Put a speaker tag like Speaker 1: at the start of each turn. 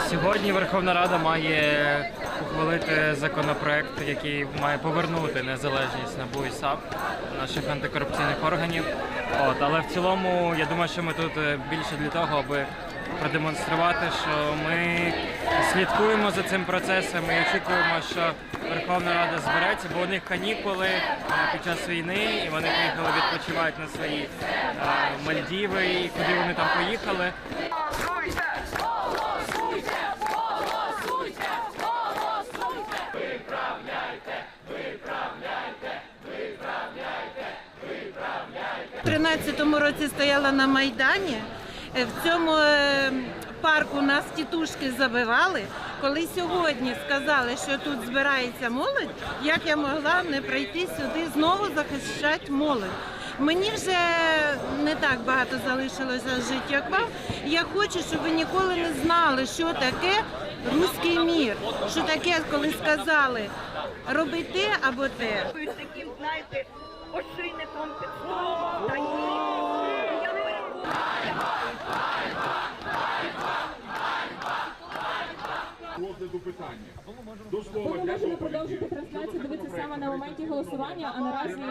Speaker 1: Сьогодні Верховна Рада має ухвалити законопроект, який має повернути незалежність НАБУ і САП наших антикорупційних органів. От, але в цілому я думаю, що ми тут е, більше для того, аби продемонструвати, що ми слідкуємо за цим процесом і очікуємо, що Верховна Рада збереться, бо у них канікули е, під час війни, і вони поїхали відпочивати на свої е, Мальдіви, і куди вони там поїхали.
Speaker 2: У 13-му році стояла на Майдані. Е, В цьому е, парку нас тітушки забивали. Коли сьогодні сказали, що тут збирається молодь, як я могла не прийти сюди знову захищати молодь? Мені вже не так багато залишилося жити, як вам. Я хочу, щоб ви ніколи не знали, що таке руський мір, що таке, коли сказали роби те або те.
Speaker 3: таким, знаєте, ошейником
Speaker 4: розгляду питання. До слова
Speaker 5: Ви
Speaker 4: для
Speaker 5: продовжити трансляцію, дивитися саме на моменті голосування, а наразі